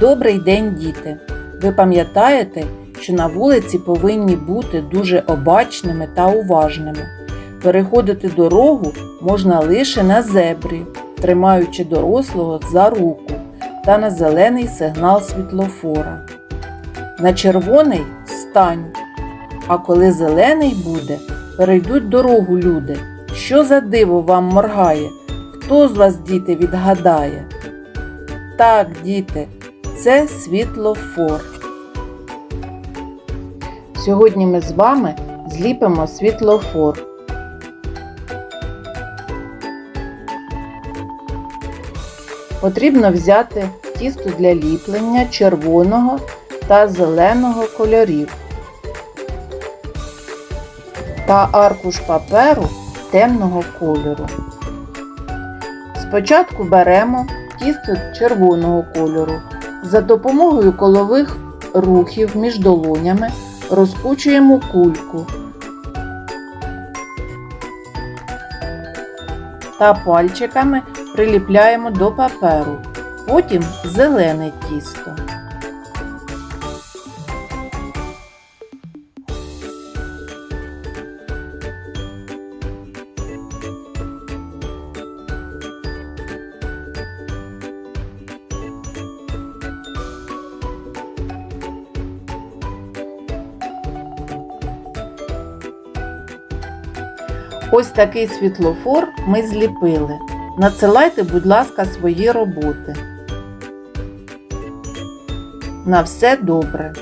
Добрий день, діти! Ви пам'ятаєте, що на вулиці повинні бути дуже обачними та уважними. Переходити дорогу можна лише на зебрі, тримаючи дорослого за руку та на зелений сигнал світлофора. На червоний стань, а коли зелений буде, перейдуть дорогу люди. Що за диво вам моргає? Хто з вас, діти, відгадає? Так, діти, це світлофор. Сьогодні ми з вами зліпимо світлофор. Потрібно взяти тісто для ліплення червоного та зеленого кольорів та аркуш паперу темного кольору. Спочатку беремо тісто червоного кольору. За допомогою колових рухів між долонями розкучуємо кульку та пальчиками приліпляємо до паперу. Потім зелене тісто. Ось такий світлофор ми зліпили. Надсилайте, будь ласка, свої роботи. На все добре!